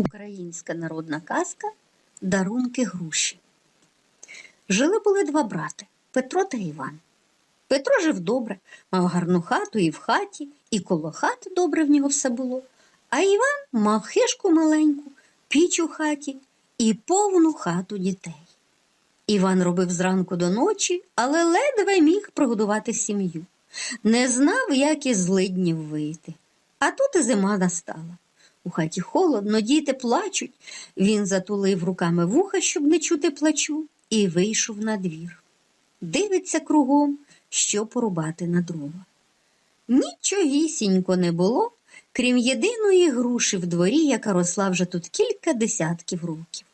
Українська народна казка Дарунки груші. Жили були два брати Петро та Іван. Петро жив добре, мав гарну хату і в хаті, і коло хати добре в нього все було. А Іван мав хишку маленьку, піч у хаті і повну хату дітей. Іван робив зранку до ночі, але ледве міг прогодувати сім'ю. Не знав, як із злиднів вийти. А тут і зима настала. У хаті холодно, діти плачуть. Він затулив руками вуха, щоб не чути плачу, і вийшов на двір. Дивиться кругом, що порубати на дрова. Нічогісінько не було, крім єдиної груші в дворі, яка росла вже тут кілька десятків років.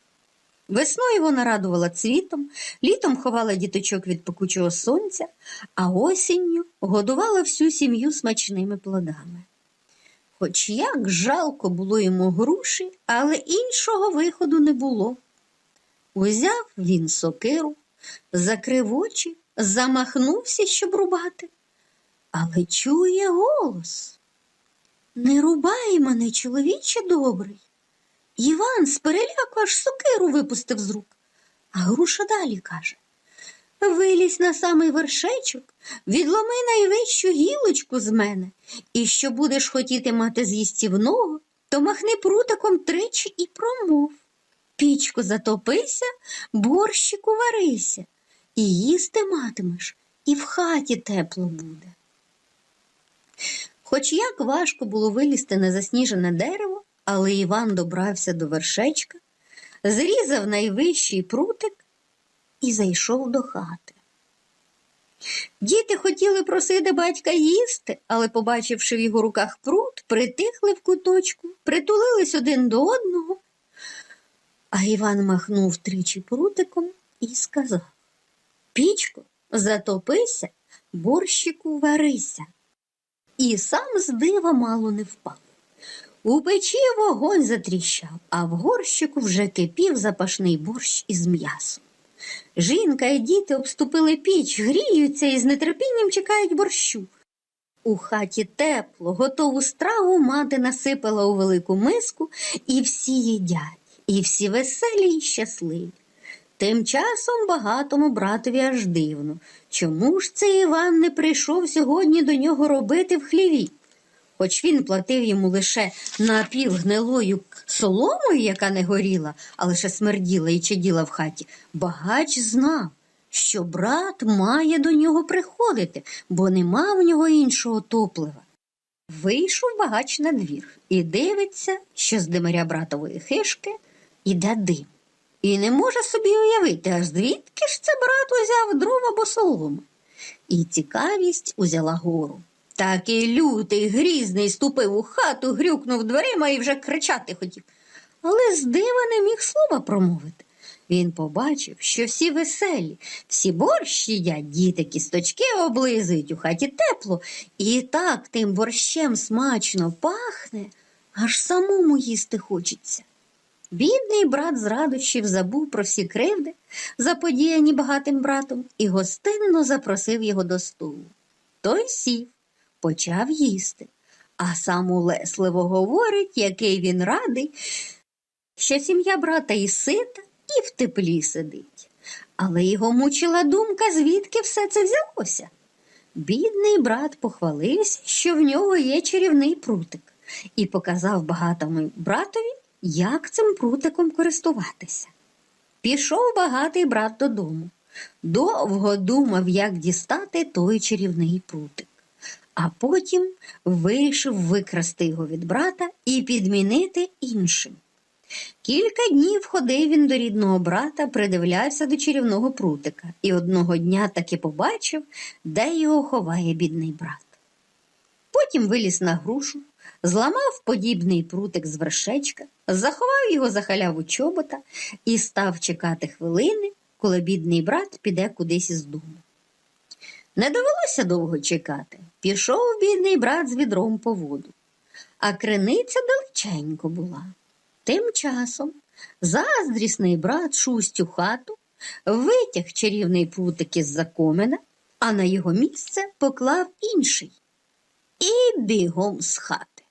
Весною вона радувала цвітом, літом ховала діточок від пекучого сонця, а осінню годувала всю сім'ю смачними плодами. Хоч як жалко було йому груші, але іншого виходу не було. Узяв він сокиру, закрив очі, замахнувся, щоб рубати, але чує голос. Не рубай мене, чоловіче добрий. Іван з переляку аж сокиру випустив з рук, а груша далі каже Вилізь на самий вершечок, відломи найвищу гілочку з мене, і що будеш хотіти мати з'їстівного, то махни прутиком тричі і промов. Пічку затопися, борщику варися, і їсти матимеш, і в хаті тепло буде. Хоч як важко було вилізти на засніжене дерево, але Іван добрався до вершечка, зрізав найвищий прутик і зайшов до хати. Діти хотіли просити батька їсти, але, побачивши в його руках прут, притихли в куточку, притулились один до одного. А Іван махнув тричі прутиком і сказав Пічко, затопися, борщику варися. І сам з дива мало не впав. У печі вогонь затріщав, а в горщику вже кипів запашний борщ із м'ясом. Жінка і діти обступили піч, гріються і з нетерпінням чекають борщу. У хаті тепло, готову страву мати насипала у велику миску, і всі їдять, і всі веселі й щасливі. Тим часом багатому братові аж дивно, чому ж цей Іван не прийшов сьогодні до нього робити в хліві? Хоч він платив йому лише напівгнилою соломою, яка не горіла, а лише смерділа і чаділа в хаті, багач знав, що брат має до нього приходити, бо нема в нього іншого топлива. Вийшов багач на двір і дивиться, що з димаря братової хишки іде дим. І не може собі уявити, аж звідки ж це брат узяв дрова або солому. І цікавість узяла гору. Такий лютий, грізний ступив у хату, грюкнув дверима і вже кричати хотів. Але з дива не міг слова промовити. Він побачив, що всі веселі, всі борщ їдять, діти кісточки облизують, у хаті тепло, і так тим борщем смачно пахне, аж самому їсти хочеться. Бідний брат з радощів забув про всі кривди, заподіяні багатим братом, і гостинно запросив його до столу. Той сів почав їсти, а сам улесливо говорить, який він радий, що сім'я брата і сита, і в теплі сидить. Але його мучила думка, звідки все це взялося. Бідний брат похвалився, що в нього є чарівний прутик, і показав багатому братові, як цим прутиком користуватися. Пішов багатий брат додому. Довго думав, як дістати той чарівний прутик а потім вирішив викрасти його від брата і підмінити іншим. Кілька днів ходив він до рідного брата, придивлявся до чарівного прутика і одного дня таки побачив, де його ховає бідний брат. Потім виліз на грушу, зламав подібний прутик з вершечка, заховав його за халяву чобота і став чекати хвилини, коли бідний брат піде кудись із дому. Не довелося довго чекати. Пішов бідний брат з відром по воду, а криниця далеченько була. Тим часом заздрісний брат шусть у хату, витяг чарівний прутик із за комина, а на його місце поклав інший і бігом з хати.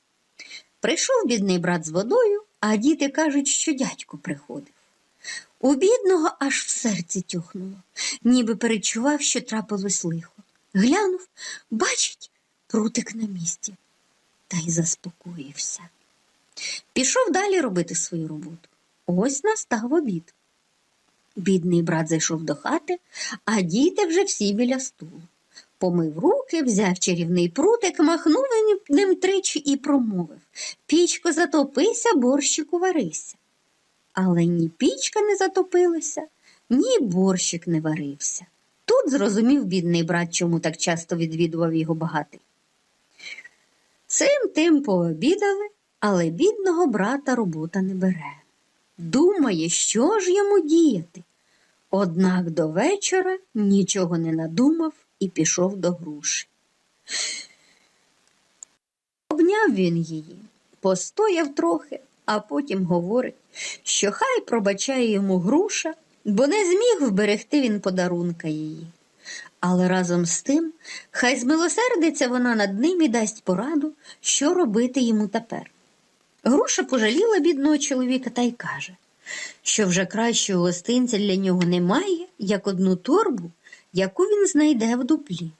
Прийшов бідний брат з водою, а діти кажуть, що дядько приходив. У бідного аж в серці тюхнуло, ніби перечував, що трапилось лихо. Глянув, бачить, прутик на місці, та й заспокоївся. Пішов далі робити свою роботу. Ось настав обід. Бідний брат зайшов до хати, а діти вже всі біля столу. Помив руки, взяв чарівний прутик, махнув ним тричі і промовив Пічко, затопися, борщику варися. Але ні пічка не затопилася, ні борщик не варився. Тут зрозумів бідний брат, чому так часто відвідував його багатий. Цим тим пообідали, але бідного брата робота не бере. Думає, що ж йому діяти. Однак до вечора нічого не надумав і пішов до груші. Обняв він її, постояв трохи, а потім говорить, що хай пробачає йому груша, бо не зміг вберегти він подарунка її. Але разом з тим хай змилосердиться вона над ним і дасть пораду, що робити йому тепер. Груша пожаліла бідного чоловіка та й каже, що вже кращого гостинця для нього немає, як одну торбу, яку він знайде в дуплі.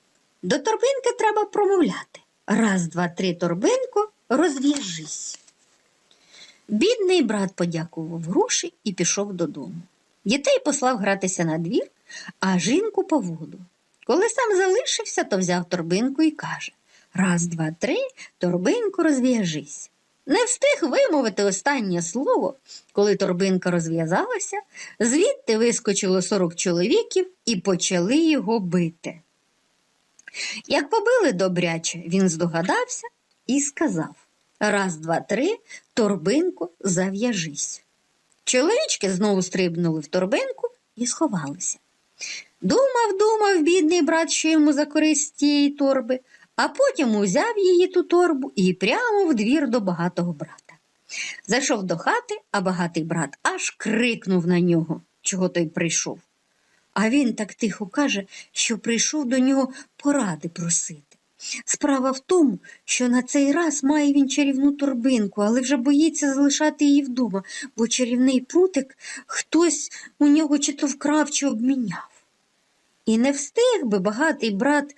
До торбинки треба промовляти. Раз, два, три, торбинко, розв'яжись. Бідний брат подякував груші і пішов додому. Дітей послав гратися на двір, а жінку по воду. Коли сам залишився, то взяв торбинку і каже Раз, два, три, торбинку розв'яжись. Не встиг вимовити останнє слово, коли торбинка розв'язалася, звідти вискочило сорок чоловіків і почали його бити. Як побили добряче, він здогадався і сказав Раз, два, три, торбинку, зав'яжись. Чоловічки знову стрибнули в торбинку і сховалися. Думав, думав, бідний брат, що йому за користь тієї торби, а потім узяв її ту торбу і прямо в двір до багатого брата. Зайшов до хати, а багатий брат аж крикнув на нього, чого той прийшов. А він так тихо каже, що прийшов до нього поради просити. Справа в тому, що на цей раз має він чарівну торбинку, але вже боїться залишати її вдома, бо чарівний прутик хтось у нього чи то вкрав, чи обміняв. І не встиг би багатий брат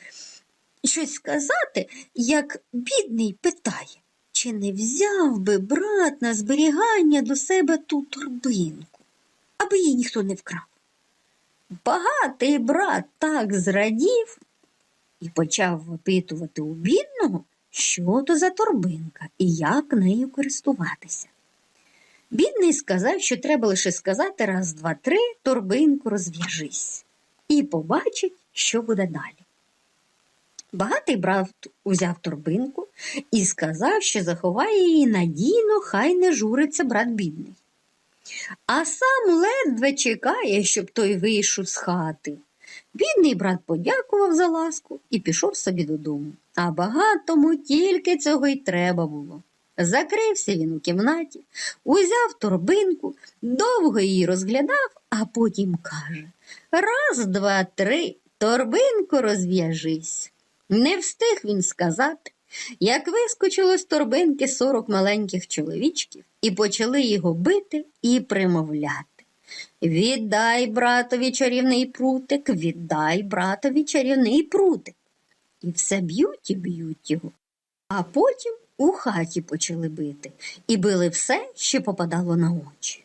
щось сказати, як бідний питає, чи не взяв би брат на зберігання до себе ту торбинку, аби її ніхто не вкрав. Багатий брат так зрадів і почав випитувати у бідного, що то за торбинка і як нею користуватися. Бідний сказав, що треба лише сказати раз, два, три, торбинку розв'яжись, і побачить, що буде далі. Багатий брат узяв торбинку і сказав, що заховає її надійно, хай не журиться брат бідний. А сам ледве чекає, щоб той вийшов з хати. Бідний брат подякував за ласку і пішов собі додому. А багатому тільки цього й треба було. Закрився він у кімнаті, узяв торбинку, довго її розглядав, а потім каже Раз, два, три, торбинку розв'яжись. Не встиг він сказати, як вискочило з торбинки сорок маленьких чоловічків і почали його бити і примовляти. Віддай братові чарівний прутик, віддай братові чарівний прутик. І все б'ють і б'ють його. А потім у хаті почали бити і били все, що попадало на очі.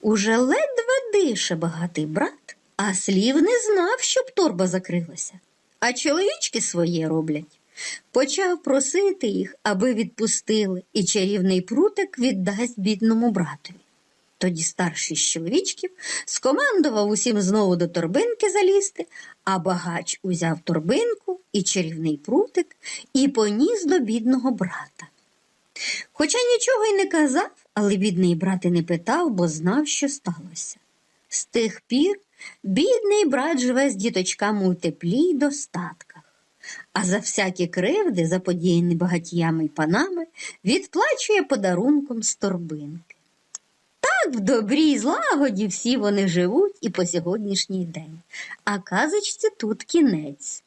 Уже ледве дише багатий брат, а слів не знав, щоб торба закрилася. А чоловічки своє роблять. Почав просити їх, аби відпустили, і чарівний прутик віддасть бідному братові. Тоді старший з чоловічків скомандував усім знову до торбинки залізти, а багач узяв торбинку і чарівний прутик і поніс до бідного брата. Хоча нічого й не казав, але бідний брат і не питав, бо знав, що сталося. З тих пір бідний брат живе з діточками у теплі й достатках, а за всякі кривди, заподіяні багатіями й панами, відплачує подарунком з торбинки. Так в добрі й злагоді всі вони живуть і по сьогоднішній день, а казочці тут кінець.